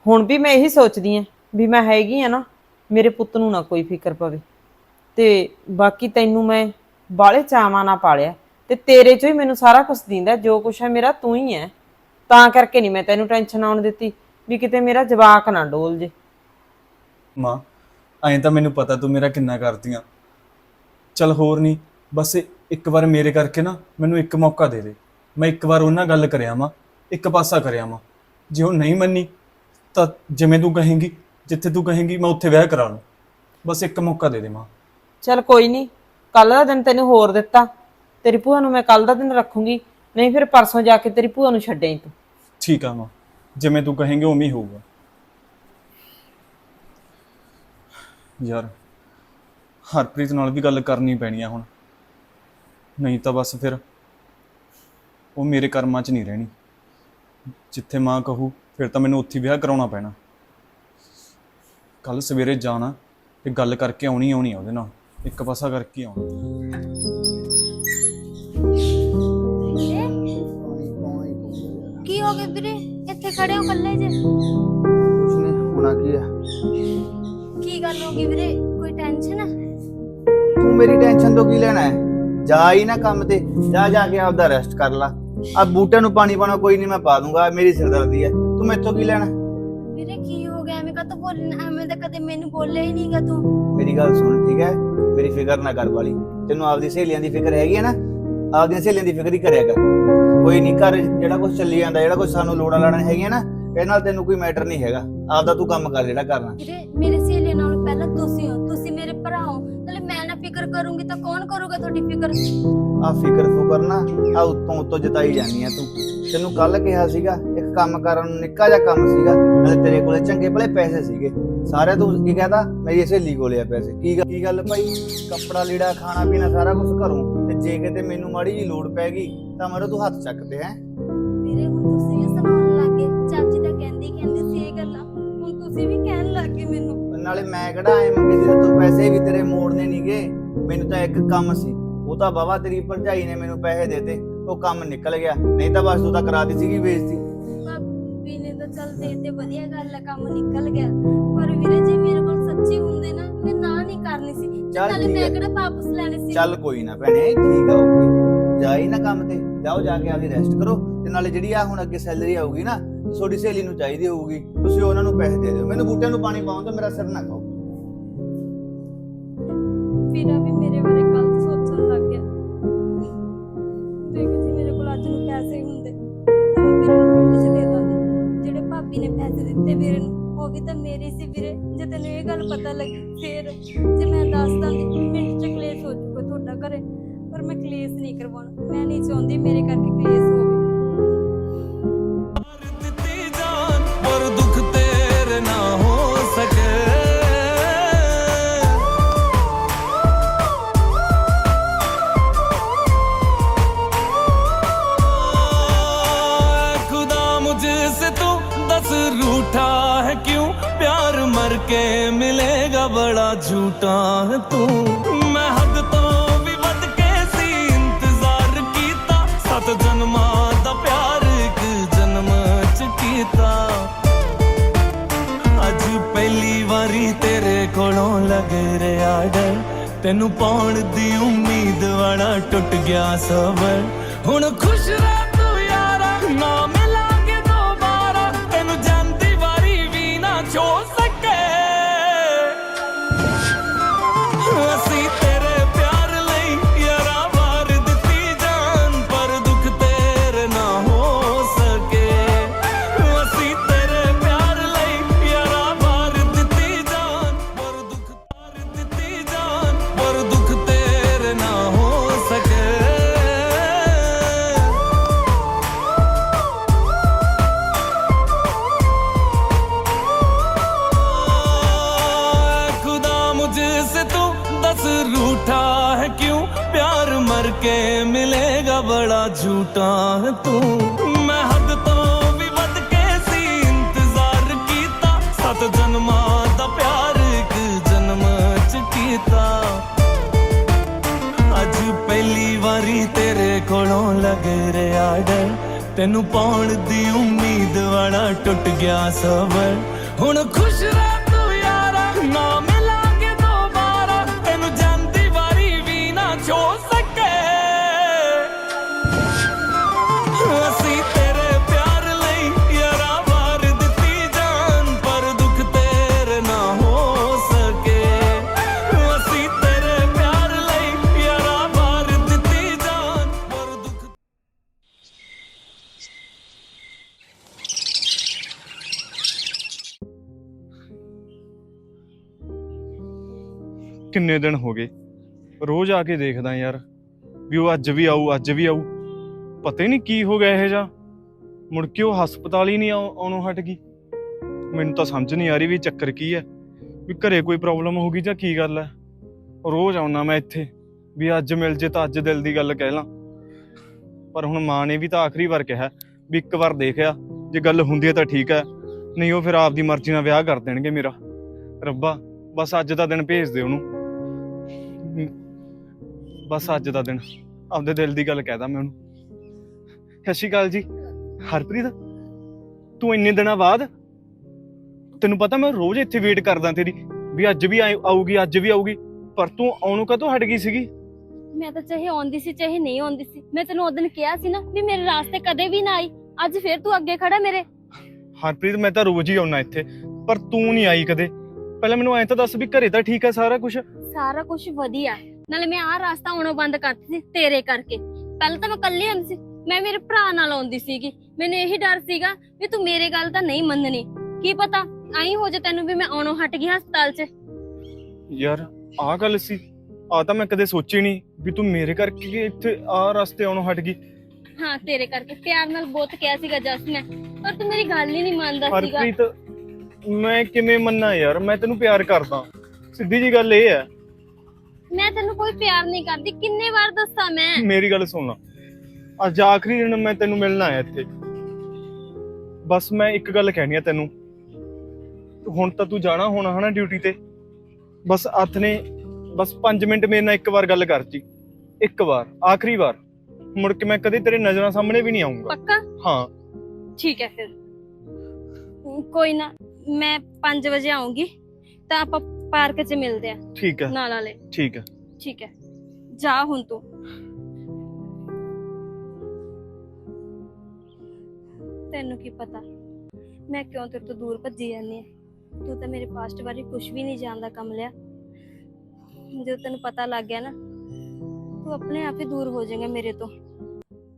ਹੁਣ ਵੀ ਮੈਂ ਇਹੀ ਸੋਚਦੀ ਆਂ ਵੀ ਮੈਂ ਹੈਗੀ ਆ ਨਾ ਮੇਰੇ ਪੁੱਤ ਨੂੰ ਨਾ ਕੋਈ ਫਿਕਰ ਪਵੇ। ਤੇ ਬਾਕੀ ਤੈਨੂੰ ਮੈਂ ਬਾਲੇ ਚਾਵਾਂ ਨਾਲ ਪਾਲਿਆ ਤੇ ਤੇਰੇ ਚੋਂ ਹੀ ਮੈਨੂੰ ਸਾਰਾ ਕੁਝ ਦਿੰਦਾ ਜੋ ਕੁਛ ਹੈ ਮੇਰਾ ਤੂੰ ਹੀ ਹੈ। ਤਾਂ ਕਰਕੇ ਨਹੀਂ ਮੈਂ ਤੈਨੂੰ ਟੈਨਸ਼ਨ ਆਉਣ ਦਿੱਤੀ ਵੀ ਕਿਤੇ ਮੇਰਾ ਜਵਾਕ ਨਾ ਡੋਲ ਜੇ। ਮਾਂ ਐਂ ਤਾਂ ਮੈਨੂੰ ਪਤਾ ਤੂੰ ਮੇਰਾ ਕਿੰਨਾ ਕਰਦੀਆਂ ਚੱਲ ਹੋਰ ਨਹੀਂ ਬਸ ਇੱਕ ਵਾਰ ਮੇਰੇ ਕਰਕੇ ਨਾ ਮੈਨੂੰ ਇੱਕ ਮੌਕਾ ਦੇ ਦੇ। ਮੈਂ ਇੱਕ ਵਾਰ ਉਹਨਾਂ ਗੱਲ ਕਰਿਆ ਵਾਂ ਇੱਕ ਪਾਸਾ ਕਰਿਆ ਵਾਂ। ਜੇ ਉਹ ਨਹੀਂ ਮੰਨੀ ਤਾਂ ਜਿਵੇਂ ਤੂੰ ਕਹੇਂਗੀ ਜਿੱਥੇ ਤੂੰ ਕਹੇਂਗੀ ਮੈਂ ਉੱਥੇ ਵਿਆਹ ਕਰਾ ਲੂੰ। ਬਸ ਇੱਕ ਮੌਕਾ ਦੇ ਦੇ ਮਾਂ। ਚੱਲ ਕੋਈ ਨਹੀਂ ਕੱਲ ਦਾ ਦਿਨ ਤੈਨੂੰ ਹੋਰ ਦਿੱਤਾ। ਤੇਰੀ ਭੂਆ ਨੂੰ ਮੈਂ ਕੱਲ ਦਾ ਦਿਨ ਰੱਖੂੰਗੀ ਨਹੀਂ ਫਿਰ ਪਰਸੋਂ ਜਾ ਕੇ ਤੇਰੀ ਭੂਆ ਨੂੰ ਛੱਡੇਂ ਤੂੰ। ਠੀਕ ਆ ਮਾਂ ਜਿਵੇਂ ਤੂੰ ਕਹੇਂਗੇ ਉਵੇਂ ਹੀ ਹੋਊਗਾ। ਯਾਰ ਹਰਪ੍ਰੀਤ ਨਾਲ ਵੀ ਗੱਲ ਕਰਨੀ ਪੈਣੀ ਆ ਹੁਣ। ਨਹੀਂ ਤਾਂ ਬਸ ਫਿਰ ਉਹ ਮੇਰੇ ਕਰਮਾਂ 'ਚ ਨਹੀਂ ਰਹਿਣੀ। ਜਿੱਥੇ ਮਾਂ ਕਹੂ ਫਿਰ ਤਾਂ ਮੈਨੂੰ ਉੱਥੇ ਵਿਆਹ ਕਰਾਉਣਾ ਪੈਣਾ। ਕੱਲ ਸਵੇਰੇ ਜਾਣਾ ਤੇ ਗੱਲ ਕਰਕੇ ਆਉਣੀ ਆਉਣੀ ਆ ਉਹਦੇ ਨਾਲ। ਇੱਕ ਪਾਸਾ ਕਰਕੇ ਆਉਣਾ। ਕੀ ਹੋ ਗਿਆ ਵੀਰੇ? ਇੱਥੇ ਖੜੇ ਹੋ ਇਕੱਲੇ ਜੇ। ਕੁਛ ਨਹੀਂ ਹੋਣਾ ਕੀ ਆ? ਕੀ ਗੱਲ ਹੋ ਗਈ ਵੀਰੇ? ਕੋਈ ਟੈਨਸ਼ਨ ਹੈ ਤੂੰ ਮੇਰੀ ਟੈਨਸ਼ਨ ਤੋਂ ਕੀ ਲੈਣਾ ਹੈ? ਜਾ ਹੀ ਨਾ ਕੰਮ ਤੇ ਜਾ ਜਾ ਕੇ ਆਪਦਾ ਰੈਸਟ ਕਰ ਲਾ। ਆ ਬੂਟਿਆਂ ਨੂੰ ਪਾਣੀ ਪਾਣਾ ਕੋਈ ਨਹੀਂ ਮੈਂ ਪਾ ਦੂੰਗਾ ਮੇਰੀ ਸਿਰਦਰਦੀ ਹੈ। ਤੂੰ ਮੈਥੋਂ ਕੀ ਲੈਣਾ? ਵੀਰੇ ਕੀ ਹੋ ਗਿਆ? ਐਵੇਂ ਕਾ ਤਾਂ ਬੋਲਣਾ ਐਵੇਂ ਤਾਂ ਕਦੇ ਮੈਨੂੰ ਬੋਲਿਆ ਹੀ ਨਹੀਂਗਾ ਤੂੰ। ਮੇਰੀ ਗੱਲ ਸੁਣ ਠੀਕ ਹੈ? ਮੇਰੀ ਫਿਕਰ ਨਾ ਕਰ ਵਾਲੀ। ਤੈਨੂੰ ਆਪਦੀ ਸਹੇਲੀਆਂ ਦੀ ਫਿਕਰ ਹੈਗੀ ਹੈ ਨਾ? ਆਪਦੀਆਂ ਸਹੇਲੀਆਂ ਦੀ ਫਿਕਰ ਹੀ ਕਰਿਆ ਕਰ। ਕੋਈ ਨਹੀਂ ਘਰ ਜਿਹੜਾ ਕੁਝ ਚੱਲੀ ਜਾਂਦਾ ਜਿਹੜਾ ਕੁਝ ਸਾਨੂੰ ਲੋੜਾਂ ਲਾੜਾਂ ਹੈਗੀਆਂ ਨਾ ਇਹ ਨਾਲ ਤੈਨੂੰ ਕੋਈ ਮੈਟਰ ਨਹੀਂ ਹੈਗਾ। ਆਪਦਾ ਤੂੰ ਕੰਮ ਕਰ ਜਿਹੜਾ ਕਰਨਾ। ਵੀਰੇ ਮੇਰੇ ਸਹੇਲੀ ਨਾਲੋਂ ਪਹਿਲਾਂ ਤੁਸੀਂ ਹੋ। ਫਿਕਰ ਕਰੂੰਗੀ ਤਾਂ ਕੌਣ ਕਰੂਗਾ ਤੁਹਾਡੀ ਫਿਕਰ? ਆ ਫਿਕਰ ਫੁਕਰ ਨਾ ਆ ਉੱਤੋਂ ਉੱਤੋਂ ਜਤਾਈ ਜਾਂਦੀ ਆ ਤੂੰ। ਤੈਨੂੰ ਕੱਲ ਕਿਹਾ ਸੀਗਾ ਇੱਕ ਕੰਮ ਕਰਨ ਨੂੰ ਨਿੱਕਾ ਜਿਹਾ ਕੰਮ ਸੀਗਾ ਨਾਲੇ ਤੇਰੇ ਕੋਲੇ ਚੰਗੇ ਭਲੇ ਪੈਸੇ ਸੀਗੇ। ਸਾਰੇ ਤੂੰ ਕੀ ਕਹਤਾ? ਮੇਰੀ ਸਹੇਲੀ ਕੋਲੇ ਆ ਪੈਸੇ। ਕੀ ਗੱਲ- ਕੀ ਗੱਲ ਭਾਈ? ਕੱਪੜਾ ਲੀੜਾ ਖਾਣਾ ਪੀਣਾ ਸਾਰਾ ਕੁਝ ਘਰੋਂ। ਤੇ ਜੇ ਕਿਤੇ ਮੈਨੂੰ ਮਾੜੀ ਜੀ ਲੋੜ ਪੈ ਗਈ ਤਾਂ ਮੇਰੇ ਤੂੰ ਹੱਥ ਚੱਕਦੇ ਹੈ ਵੀਰੇ ਹੁਣ ਤੁਸੀਂ ਵੀ ਸੁਣਾਉਣ ਲੱਗੇ। ਚਾਚੀ ਤਾਂ ਕਹਿੰਦੀ ਕਹਿੰਦੀ ਸੀ ਇਹ ਗੱਲਾਂ। ਹੁਣ ਤੁਸੀਂ ਵੀ ਕਹਿਣ ਲੱਗੇ ਮੈਨੂੰ। ਨਾਲੇ ਮੈਂ ਕਿਹੜਾ ਐ ਮੰਗੇ ਸੀ ਤੂੰ ਪੈਸੇ ਵੀ ਤੇਰੇ ਮੋੜਨੇ ਨਹੀਂਗੇ ਮੈਨੂੰ ਤਾਂ ਇੱਕ ਕੰਮ ਸੀ। ਉਹ ਤਾਂ ਬਾਬਾ ਤੇਰੀ ਭਰਜਾਈ ਨੇ ਮੈਨੂੰ ਪੈਸੇ ਦੇਤੇ। ਉਹ ਕੰਮ ਨਿਕਲ ਗਿਆ। ਨਹੀਂ ਤਾਂ ਬਸ ਤੂੰ ਤਾਂ ਕਰਾਤੀ ਸੀਗੀ ਬੇਇੱਜ਼ਤੀ। ਭਾਬੀ ਨੇ ਤਾਂ ਚੱਲ ਦੇ ਤੇ ਵਧੀਆ ਗੱਲ ਹੈ ਕੰਮ ਨਿਕਲ ਗਿਆ। ਪਰ ਵੀਰੇ ਜੇ ਮੇਰੇ ਕੋਲ ਸੱਚੀ ਹੁੰਦੇ ਨਾ ਮੈਂ ਨਾ ਨਹੀਂ ਕਰਨੀ ਸੀ। ਤੇ ਚੱਲ ਨਾਲੇ ਠੀਕ ਮੈਂ ਹੈ। ਕਿਹੜਾ ਵਾਪਸ ਲੈਣੇ ਸੀ? ਚੱਲ ਕੋਈ ਨਾ ਭੈਣੇ ਠੀਕ ਆ ਓਕੇ। ਜਾਈ ਨਾ ਕੰਮ ਤੇ ਜਾਓ ਜਾ ਕੇ ਆਪਦੀ ਰੈਸਟ ਕਰੋ। ਤੇ ਨਾਲੇ ਜਿਹੜੀ ਆ ਹੁਣ ਅੱਗੇ ਸੈਲਰੀ ਆਊਗੀ ਨਾ ਤੁਹਾਡੀ ਸਹੇਲੀ ਨੂੰ ਚਾਹੀਦੀ ਹੋਊਗੀ। ਤੁਸੀਂ ਉਹਨਾਂ ਨੂੰ ਪੈਸੇ ਦੇ ਦਿਓ। ਮੈਨੂੰ ਬੂਟਿਆਂ ਨੂੰ ਪਾਣੀ ਪਾਉਣ ਤੋਂ ਮੇਰਾ ਸਿਰ ਨਾ ਖਾਓ। ਵੀਰਾ ਵੀ ਮੇਰੇ ਬਾਰੇ ਗਲਤ ਸੋਚਣ ਲੱਗ ਗਿਆ। ਦੇਖੋ ਜੀ ਮੇਰੇ ਕੋਲ ਅੱਜ ਨੂੰ ਪੈਸੇ ਹੁੰਦੇ, ਤਾਂ ਮੈਂ ਵੀਰੇ ਨੂੰ ਪਿੰਡ 'ਚ ਦੇ ਦਿੰਦੀ ਜਿਹੜੇ ਭਾਬੀ ਨੇ ਪੈਸੇ ਦਿੱਤੇ ਵੀਰੇ ਨੂੰ, ਉਹ ਵੀ ਤਾਂ ਮੇਰੇ ਸੀ ਵੀਰੇ। ਜੇ ਤੈਨੂੰ ਇਹ ਗੱਲ ਪਤਾ ਲੱਗੀ, ਫੇਰ ਜੇ ਮੈਂ ਦੱਸ ਦਿੰਦੀ ਪਿੰਡ 'ਚ ਕਲੇਸ਼ ਹੋ ਜਾਊਗਾ ਤੁਹਾਡਾ ਘਰੇ। ਪਰ ਮੈਂ ਕਲੇਸ਼ ਨਹੀਂ ਕਰਵਾਉਣਾ। ਮੈਂ ਨਹੀਂ ਚਾਹੁੰਦੀ ਮੇਰੇ ਕਰਕੇ ਕਲੇਸ਼ ਹੋਵੇ ਟੁੱਟਾਂ ਤੂੰ। ਮੈਂ ਹੱਦ ਤੋਂ ਵੀ ਵੱਧ ਕੇ ਸੀ ਇੰਤਜ਼ਾਰ ਕੀਤਾ। ਸਤ ਜਨਮਾਂ ਦਾ ਪਿਆਰ ਇੱਕ ਜਨਮ ਚ ਕੀਤਾ। ਅੱਜ ਪਹਿਲੀ ਵਾਰੀ ਤੇਰੇ ਕੋਲੋਂ ਲੱਗ ਰਿਹਾ ਡਰ। ਤੈਨੂੰ ਪਾਉਣ ਦੀ ਉਮੀਦ ਵਾਲਾ ਟੁੱਟ ਗਿਆ ਸਬਰ। ਹੁਣ ਖੁਸ਼ ਰਹਿ ਤੂੰ ਯਾਰਾ, ਨਾ ਮਿਲਾਂਗੇ ਦੁਬਾਰਾ। ਤੈਨੂੰ ਜਾਂਦੀ ਵਾਰੀ ਵੀ ਨਾ ਛੋੜ ਬੜਾ ਝੂਟਾ ਤੂੰ। ਮੈਂ ਹੱਦ ਤੋਂ ਵੀ ਵੱਧ ਕੇ ਸੀ ਇੰਤਜ਼ਾਰ ਕੀਤਾ। ਸਤ ਜਨਮਾਂ ਦਾ ਪਿਆਰ ਇੱਕ ਜਨਮ ਚ ਕੀਤਾ। ਅੱਜ ਪਹਿਲੀ ਵਾਰੀ ਤੇਰੇ ਕੋਲੋਂ ਲੱਗ ਰਿਹਾ ਡਰ। ਤੈਨੂੰ ਪਾਉਣ ਦੀ ਉਮੀਦ ਵਾਲਾ ਟੁੱਟ ਗਿਆ ਸਬਰ। ਹੁਣ ਖੁਸ਼ ਕਿੰਨੇ ਦਿਨ ਹੋ ਗਏ? ਰੋਜ਼ ਆ ਕੇ ਦੇਖਦਾ ਯਾਰ। ਵੀ ਉਹ ਅੱਜ ਵੀ ਆਊ, ਅੱਜ ਵੀ ਆਊ। ਪਤਾ ਹੀ ਨਹੀਂ ਕੀ ਹੋ ਗਿਆ ਇਹ ਜਾ ਮੁੜ ਕੇ ਉਹ ਹਸਪਤਾਲ ਹੀ ਨਹੀਂ ਆਉ- ਆਉਣੋਂ ਹਟ ਗਈ। ਮੈਨੂੰ ਤਾਂ ਸਮਝ ਨਹੀਂ ਆ ਰਹੀ ਵੀ ਚੱਕਰ ਕੀ ਹੈ। ਵੀ ਘਰੇ ਕੋਈ ਪ੍ਰੋਬਲਮ ਹੋ ਗਈ ਜਾਂ ਕੀ ਗੱਲ ਹੈ? ਰੋਜ਼ ਆਉਣਾ ਮੈਂ ਇੱਥੇ। ਵੀ ਅੱਜ ਮਿਲ ਜੇ ਤਾਂ ਅੱਜ ਦਿਲ ਦੀ ਗੱਲ ਕਹਿ ਲਾਂ। ਪਰ ਹੁਣ ਮਾਂ ਨੇ ਵੀ ਤਾਂ ਆਖਰੀ ਵਾਰ ਕਿਹਾ, ਵੀ ਇੱਕ ਵਾਰ ਦੇਖਿਆ, ਜੇ ਗੱਲ ਹੁੰਦੀ ਹੈ ਤਾਂ ਠੀਕ ਹੈ। ਨਹੀਂ ਉਹ ਫਿਰ ਆਪਦੀ ਮਰਜ਼ੀ ਨਾਲ ਵਿਆਹ ਕਰ ਦੇਣਗੇ ਮੇਰਾ। ਰੱਬਾ, ਬਸ ਅੱਜ ਦਾ ਦਿਨ ਭੇਜ ਦੇ ਉਹਨੂੰ। ਬਸ ਅੱਜ ਦਾ ਦਿਨ। ਆਪਦੇ ਦਿਲ ਦੀ ਗੱਲ ਕਹਿਦਾ ਮੈਂ ਉਹਨੂੰ। ਸਤਿ ਸ਼੍ਰੀ ਅਕਾਲ ਜੀ। ਹਰਪ੍ਰੀਤ ਤੂੰ ਇੰਨੇ ਦਿਨਾਂ ਬਾਅਦ ਤੈਨੂੰ ਪਤਾ ਮੈਂ ਰੋਜ਼ ਇੱਥੇ ਵੇਟ ਕਰਦਾ ਤੇਰੀ ਵੀ ਅੱਜ ਵੀ ਆਏ- ਆਊਗੀ ਅੱਜ ਵੀ ਆਊਗੀ ਪਰ ਤੂੰ ਆਉਣੋਂ ਕਦੋਂ ਹਟ ਗਈ ਸੀਗੀ? ਮੈਂ ਤਾਂ ਚਾਹੇ ਆਉਂਦੀ ਸੀ ਚਾਹੇ ਨਹੀਂ ਆਉਂਦੀ ਸੀ। ਮੈਂ ਤੈਨੂੰ ਉਦੋਂ ਕਿਹਾ ਸੀ ਨਾ ਵੀ ਮੇਰੇ ਰਾਸਤੇ ਕਦੇ ਵੀ ਨਾ ਆਈ। ਅੱਜ ਫੇਰ ਤੂੰ ਅੱਗੇ ਖੜਾ ਮੇਰੇ। ਹਰਪ੍ਰੀਤ ਮੈਂ ਤਾਂ ਰੋਜ਼ ਹੀ ਆਉਣਾ ਇੱਥੇ ਪਰ ਤੂੰ ਨਹੀਂ ਆਈ ਕਦੇ। ਪਹਿਲਾਂ ਮੈਨੂੰ ਐਂ ਤਾਂ ਦੱਸ ਵੀ ਘਰੇ ਤਾਂ ਠੀਕ ਹੈ ਸਾਰਾ ਕੁਝ ਸਾਰਾ ਕੁਝ ਵਧੀਆ। ਨਾਲੇ ਮੈਂ ਆਹ ਰਾਸਤਾ ਆਉਣੋਂ ਬੰਦ ਕਰਤੀ ਸੀ ਤੇਰੇ ਕਰਕੇ। ਪਹਿਲਾਂ ਤਾਂ ਮੈਂ ਇਕੱਲੀ ਆਉਂਦੀ ਸੀ ਮੈਂ ਮੇਰੇ ਭਰਾ ਨਾਲ ਆਉਂਦੀ ਸੀਗੀ। ਮੈਨੂੰ ਇਹੀ ਡਰ ਸੀਗਾ ਵੀ ਤੂੰ ਮੇਰੇ ਗੱਲ ਤਾਂ ਨਹੀਂ ਮੰਨਣੀ। ਕੀ ਪਤਾ ਆਈ ਹੋ ਜਾ ਤੈਨੂੰ ਵੀ ਮੈਂ ਆਉਣੋਂ ਹਟ ਗਈ ਹਸਪਤਾਲ 'ਚ। ਯਾਰ ਆਹ ਗੱਲ ਸੀ। ਆ ਤਾਂ ਮੈਂ ਕਦੇ ਸੋਚੀ ਨਹੀਂ ਵੀ ਤੂੰ ਮੇਰੇ ਕਰਕੇ ਇੱਥੇ ਆ ਰਸਤੇ ਆਉਣੋਂ ਹਟ ਗਈ। ਹਾਂ ਤੇਰੇ ਕਰਕੇ। ਪਿਆਰ ਨਾਲ ਬਹੁਤ ਕਿਹਾ ਸੀਗਾ ਜਸ ਮੈਂ ਪਰ ਤੂੰ ਮੇਰੀ ਗੱਲ ਹੀ ਨਹੀਂ ਮੰਨਦਾ ਸੀਗਾ। ਹਰਪ੍ਰੀਤ ਮੈਂ ਕਿਵੇਂ ਮੰਨਾਂ ਯਾਰ? ਮੈਂ ਤੈਨੂੰ ਪਿਆਰ ਕਰਦਾ। ਸਿੱਧੀ ਜੀ ਗੱਲ ਇਹ ਹੈ ਮੈਂ ਤੈਨੂੰ ਕੋਈ ਪਿਆਰ ਨਹੀਂ ਕਰਦੀ। ਕਿੰਨੇ ਵਾਰ ਦੱਸਾਂ ਮੈਂ? ਮੇਰੀ ਗੱਲ ਸੁਣ ਅੱਜ ਆਖਰੀ ਦਿਨ ਮੈਂ ਤੈਨੂੰ ਮਿਲਣ ਆਇਆ ਇੱਥੇ। ਬਸ ਮੈਂ ਇੱਕ ਗੱਲ ਕਹਿਣੀ ਆ ਤੈਨੂੰ। ਹੁਣ ਤਾਂ ਤੂੰ ਜਾਣਾ ਹੋਣਾ ਹਨਾ ਡਿਊਟੀ ਤੇ। ਬਸ ਹੱਥ ਨੇ ਬਸ 5 ਮਿੰਟ ਮੇਰੇ ਨਾਲ ਇੱਕ ਵਾਰ ਗੱਲ ਕਰ ਜੀ ਇੱਕ ਵਾਰ ਆਖਰੀ ਵਾਰ। ਮੁੜ ਕੇ ਮੈਂ ਕਦੇ ਤੇਰੇ ਨਜ਼ਰਾਂ ਸਾਹਮਣੇ ਵੀ ਨਹੀਂ ਆਉਂਗਾ ਪੱਕਾ? ਹਾਂ। ਠੀਕ ਹੈ ਫਿਰ। ਕੋਈ ਨਾ ਮੈਂ 5 ਵਜੇ ਆਉਂਗੀ ਤਾਂ ਆਪਾਂ ਪਾਰਕ 'ਚ ਮਿਲਦੇ ਆ। ਠੀਕ ਹੈ ਨਾਲ ਵਾਲੇ। ਠੀਕ ਹੈ ਠੀਕ ਹੈ। ਜਾ ਹੁਣ ਤੂੰ। ਤੈਨੂੰ ਕੀ ਪਤਾ? ਮੈਂ ਕਿਉਂ ਤੇਰੇ ਤੋਂ ਦੂਰ ਭੱਜੀ ਜਾਂਦੀ ਹਾਂ ਤੂੰ ਤਾਂ ਮੇਰੇ ਪਾਸਟ ਬਾਰੇ ਕੁਝ ਵੀ ਨਹੀਂ ਜਾਣਦਾ ਕੰਮ ਲਿਆ। ਜਦੋਂ ਤੈਨੂੰ ਪਤਾ ਲੱਗ ਗਿਆ ਨਾ ਤੂੰ ਆਪਣੇ ਆਪ ਹੀ ਦੂਰ ਹੋ ਜਾਏਗਾ ਮੇਰੇ ਤੋਂ।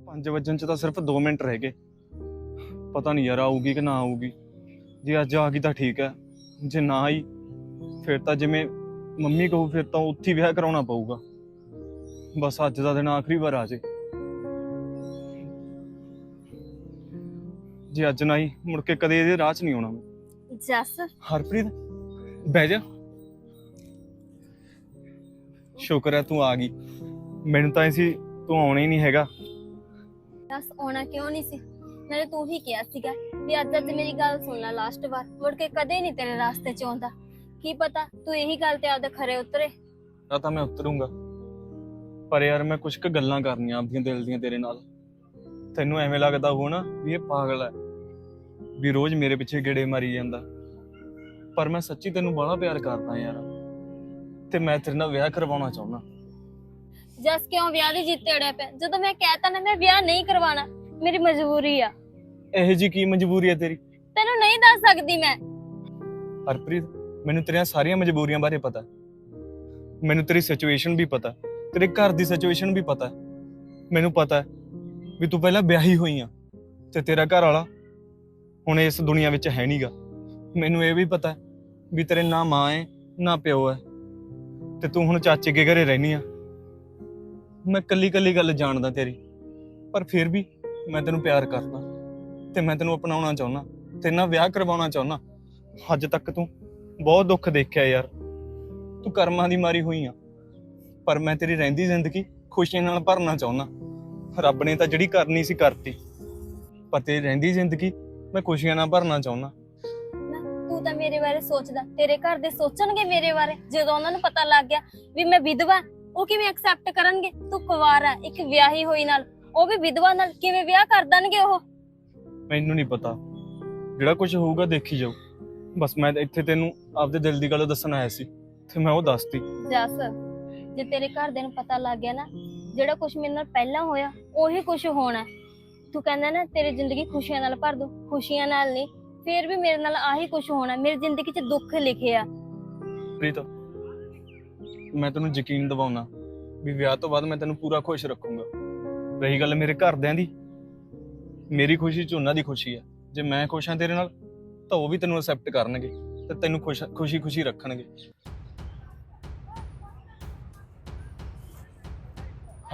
5 ਵਜਣ ਚ ਤਾਂ ਸਿਰਫ 2 ਮਿੰਟ ਰਹਿ ਗਏ। ਪਤਾ ਨਹੀਂ ਯਾਰ ਆਊਗੀ ਕਿ ਨਾ ਆਊਗੀ। ਜੇ ਅੱਜ ਆ ਗਈ ਤਾਂ ਠੀਕ ਹੈ। ਜੇ ਨਾ ਆਈ ਫਿਰ ਤਾਂ ਜਿਵੇਂ ਮੰਮੀ ਕਹੂ ਫਿਰ ਤਾਂ ਉੱਥੇ ਵਿਆਹ ਕਰਾਉਣਾ ਪਊਗਾ। ਬਸ ਅੱਜ ਦਾ ਦਿਨ ਆਖਰੀ ਵਾਰ ਆ ਜੇ। ਜੇ ਅੱਜ ਨਾ ਆਈ ਮੁੜ ਕੇ ਕਦੇ ਇਹਦੇ ਰਾਹ 'ਚ ਨਹੀਂ ਆਉਣਾ। ਮੈਂ। ਜੱਸ। ਹਰਪ੍ਰੀਤ ਬਹਿ ਜਾ। ਸ਼ੁਕਰ ਹੈ ਤੂੰ ਆ ਗਈ। ਮੈਨੂੰ ਤਾਂ ਸੀ ਤੂੰ ਆਉਣਾ ਹੀ ਨਹੀਂ ਹੈਗਾ। ਦੱਸ ਆਉਣਾ ਕਿਉਂ ਨਹੀਂ ਸੀ? ਨਾਲੇ ਤੂੰ ਹੀ ਕਿਹਾ ਸੀਗਾ ਵੀ ਅੱਜ ਅੱਜ ਮੇਰੀ ਗੱਲ ਸੁਣ ਲੈ ਲਾਸਟ ਵਾਰ। ਮੁੜ ਕੇ ਕਦੇ ਨਹੀਂ ਤੇਰੇ ਰਾਸਤੇ 'ਚ ਆਉਂਦਾ। ਕੀ ਪਤਾ? ਤੂੰ ਇਹੀ ਗੱਲ ਤੇ ਆਪਦੇ ਖਰੇ ਉਤਰੇ। ਤਾਂ ਤਾਂ ਮੈਂ ਉਤਰੂੰਗਾ। ਪਰ ਯਾਰ ਮੈਂ ਕੁਝ ਕੁ ਗੱਲਾਂ ਕਰਨੀਆਂ ਆਪਦੀਆਂ ਦਿਲ ਦੀਆਂ ਤੇਰੇ ਨਾਲ। ਤੈਨੂੰ ਐਵੇਂ ਲੱਗਦਾ ਹੋ ਨਾ ਵੀ ਇਹ ਪਾਗਲ ਹੈ ਵੀ ਰੋਜ਼ ਮੇਰੇ ਪਿੱਛੇ ਗੇੜੇ ਮਾਰੀ ਜਾਂਦਾ। ਪਰ ਮੈਂ ਸੱਚੀ ਤੈਨੂੰ ਬੜਾ ਪਿਆਰ ਕਰਦਾ ਯਾਰ ਤੇ ਮੈਂ ਤੇਰੇ ਨਾਲ ਵਿਆਹ ਕਰਵਾਉਣਾ ਚਾਹੁੰਦਾ। ਜਸ ਕਿਉਂ ਵਿਆਹ ਦੀ ਜਿੱਤ ਅੜਿਆ ਪਿਆ? ਜਦੋਂ ਮੈਂ ਕਹਿਤਾ ਨਾ ਮੈਂ ਵਿਆਹ ਨਹੀਂ ਕਰਵਾਉਣਾ ਮੇਰੀ ਮਜਬੂਰੀ ਆ। ਇਹੋ ਜੀ ਕੀ ਮਜਬੂਰੀ ਹੈ ਤੇਰੀ? ਤੈਨੂੰ ਨਹੀਂ ਦੱਸ ਸਕਦੀ ਮੈਂ। ਹਰਪ੍ਰੀਤ ਮੈਨੂੰ ਤੇਰੀਆਂ ਸਾਰੀਆਂ ਮਜਬੂਰੀਆਂ ਬਾਰੇ ਪਤਾ ਮੈਨੂੰ ਤੇਰੀ ਸਿਚੁਏਸ਼ਨ ਵੀ ਪਤਾ ਤੇਰੇ ਘਰ ਦੀ ਸਿਚੁਏਸ਼ਨ ਵੀ ਪਤਾ ਮੈਨੂੰ ਪਤਾ ਵੀ ਤੂੰ ਪਹਿਲਾਂ ਵਿਆਹੀ ਹੋਈ ਆ ਤੇ ਤੇਰਾ ਘਰ ਵਾਲਾ ਹੁਣ ਇਸ ਦੁਨੀਆ ਵਿੱਚ ਹੈ ਨਹੀਂਗਾ ਮੈਨੂੰ ਇਹ ਵੀ ਪਤਾ ਵੀ ਤੇਰੇ ਨਾ ਮਾਂ ਹੈ, ਨਾ ਪਿਓ ਹੈ ਤੇ ਤੂੰ ਹੁਣ ਚਾਚੇ ਕੇ ਘਰੇ ਰਹਿਨੀ ਆ। ਮੈਂ ਕੱਲੀ ਕੱਲੀ ਗੱਲ ਜਾਣਦਾ ਤੇਰੀ, ਪਰ ਫਿਰ ਵੀ ਮੈਂ ਤੈਨੂੰ ਪਿਆਰ ਕਰਦਾ ਤੇ ਮੈਂ ਤੈਨੂੰ ਅਪਣਾਉਣਾ ਚਾਹੁੰਦਾ ਤੇ ਨਾ ਵਿਆਹ ਕਰਵਾਉਣਾ ਚਾਹੁੰਦਾ। ਅੱਜ ਤੱਕ ਤੂੰ ਬਹੁਤ ਦੁੱਖ ਦੇਖਿਆ ਯਾਰ। ਤੂੰ ਕਰਮਾਂ ਦੀ ਮਾਰੀ ਹੋਈ ਆ। ਪਰ ਮੈਂ ਤੇਰੀ ਰਹਿੰਦੀ ਜ਼ਿੰਦਗੀ ਖੁਸ਼ੀਆਂ ਨਾਲ ਭਰਨਾ ਚਾਹੁੰਦਾ। ਰੱਬ ਨੇ ਤਾਂ ਜਿਹੜੀ ਕਰਨੀ ਸੀ ਕਰਤੀ। ਪਰ ਤੇਰੀ ਰਹਿੰਦੀ ਜ਼ਿੰਦਗੀ ਮੈਂ ਖੁਸ਼ੀਆਂ ਨਾਲ ਭਰਨਾ ਚਾਹੁੰਦਾ। ਤੂੰ ਤਾਂ ਮੇਰੇ ਬਾਰੇ ਸੋਚਦਾ। ਤੇਰੇ ਘਰ ਦੇ ਸੋਚਣਗੇ ਮੇਰੇ ਬਾਰੇ। ਜਦੋਂ ਉਹਨਾਂ ਨੂੰ ਪਤਾ ਲੱਗ ਗਿਆ ਵੀ ਮੈਂ ਵਿਧਵਾ ਉਹ ਕਿਵੇਂ ਐਕਸੈਪਟ ਕਰਨਗੇ? ਤੂੰ ਕੁਵਾਰਾ ਇੱਕ ਵਿਆਹੀ ਹੋਈ ਨਾਲ। ਉਹ ਵੀ ਵਿਧਵਾ ਨਾਲ ਕਿਵੇਂ ਵਿਆਹ ਕਰ ਦੇਣਗੇ ਉਹ? ਮੈਨੂੰ ਨਹੀਂ ਪਤਾ। ਜਿਹੜਾ ਕੁਝ ਹੋਊਗਾ ਦੇਖੀ ਜਾਊ ਬਸ ਮੈਂ ਇੱਥੇ ਤੈਨੂੰ ਆਪਦੇ ਦਿਲ ਦੀ ਗੱਲ ਦੱਸਣ ਆਇਆ ਸੀ ਤੇ ਮੈਂ ਉਹ ਦੱਸਤੀ। ਜਸ ਜੇ ਤੇਰੇ ਘਰਦਿਆਂ ਨੂੰ ਪਤਾ ਲੱਗ ਗਿਆ ਨਾ ਜਿਹੜਾ ਕੁਝ ਮੇਰੇ ਨਾਲ ਪਹਿਲਾਂ ਹੋਇਆ ਉਹੀ ਕੁਝ ਹੋਣਾ। ਤੂੰ ਕਹਿੰਦਾ ਨਾ ਤੇਰੀ ਜ਼ਿੰਦਗੀ ਖੁਸ਼ੀਆਂ ਨਾਲ ਭਰ ਦੂੰ ਖੁਸ਼ੀਆਂ ਨਾਲ ਨਹੀਂ ਫੇਰ ਵੀ ਮੇਰੇ ਨਾਲ ਆਹੀ ਕੁਝ ਹੋਣਾ ਮੇਰੀ ਜ਼ਿੰਦਗੀ 'ਚ ਦੁੱਖ ਲਿਖਿਆ। ਪ੍ਰੀਤ ਮੈਂ ਤੈਨੂੰ ਯਕੀਨ ਦਿਵਾਉਣਾ ਵੀ ਵਿਆਹ ਤੋਂ ਬਾਅਦ ਮੈਂ ਤੈਨੂੰ ਪੂਰਾ ਖੁਸ਼ ਰੱਖੂੰਗਾ। ਰਹੀ ਗੱਲ ਮੇਰੇ ਘਰਦਿਆਂ ਦੀ ਮੇਰੀ ਖੁਸ਼ੀ ਚ ਉਹਨਾਂ ਦੀ ਖੁਸ਼ੀ ਹੈ ਜੇ ਮੈਂ ਖੁਸ਼ ਹਾਂ ਤੇਰੇ ਨਾਲ ਤਾਂ ਉਹ ਵੀ ਤੈਨੂੰ ਅਕਸੈਪਟ ਕਰਨਗੇ ਤੇ ਤੈਨੂੰ ਖੁਸ਼ ਖੁਸ਼ੀ ਖੁਸ਼ੀ ਰੱਖਣਗੇ।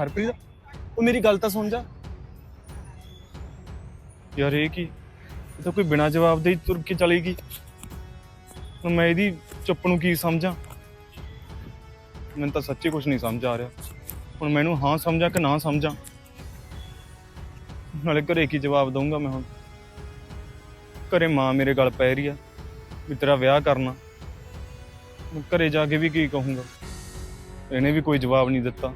ਹਰਪ੍ਰੀਤ, ਉਹ ਮੇਰੀ ਗੱਲ ਤਾਂ ਸੁਣ ਜਾ। ਯਾਰ ਇਹ ਕੀ? ਇਹ ਤਾਂ ਕੋਈ ਬਿਨਾਂ ਜਵਾਬ ਦੇ ਹੀ ਤੁਰ ਕੇ ਚਲੀ ਗਈ। ਹੁਣ ਮੈਂ ਇਹਦੀ ਚੁੱਪ ਨੂੰ ਕੀ ਸਮਝਾਂ? ਮੈਨੂੰ ਤਾਂ ਸੱਚੀ ਕੁਝ ਨਹੀਂ ਸਮਝ ਆ ਰਿਹਾ। ਹੁਣ ਮੈਨੂੰ ਹਾਂ ਸਮਝਾਂ ਕਿ ਨਾ ਸਮਝਾਂ? ਨਾਲੇ ਘਰੇ ਕੀ ਜਵਾਬ ਦਊਂਗਾ ਮੈਂ ਹੁਣ? ਘਰੇ ਮਾਂ ਮੇਰੇ ਗੱਲ ਪੈ ਰਹੀ ਆ, ਵੀ ਤੇਰਾ ਵਿਆਹ ਕਰਨਾ। ਮੈਂ ਘਰੇ ਜਾ ਕੇ ਵੀ ਕੀ ਕਹੂੰਗਾ? ਇਹਨੇ ਵੀ ਕੋਈ ਜਵਾਬ ਨਹੀਂ ਦਿੱਤਾ।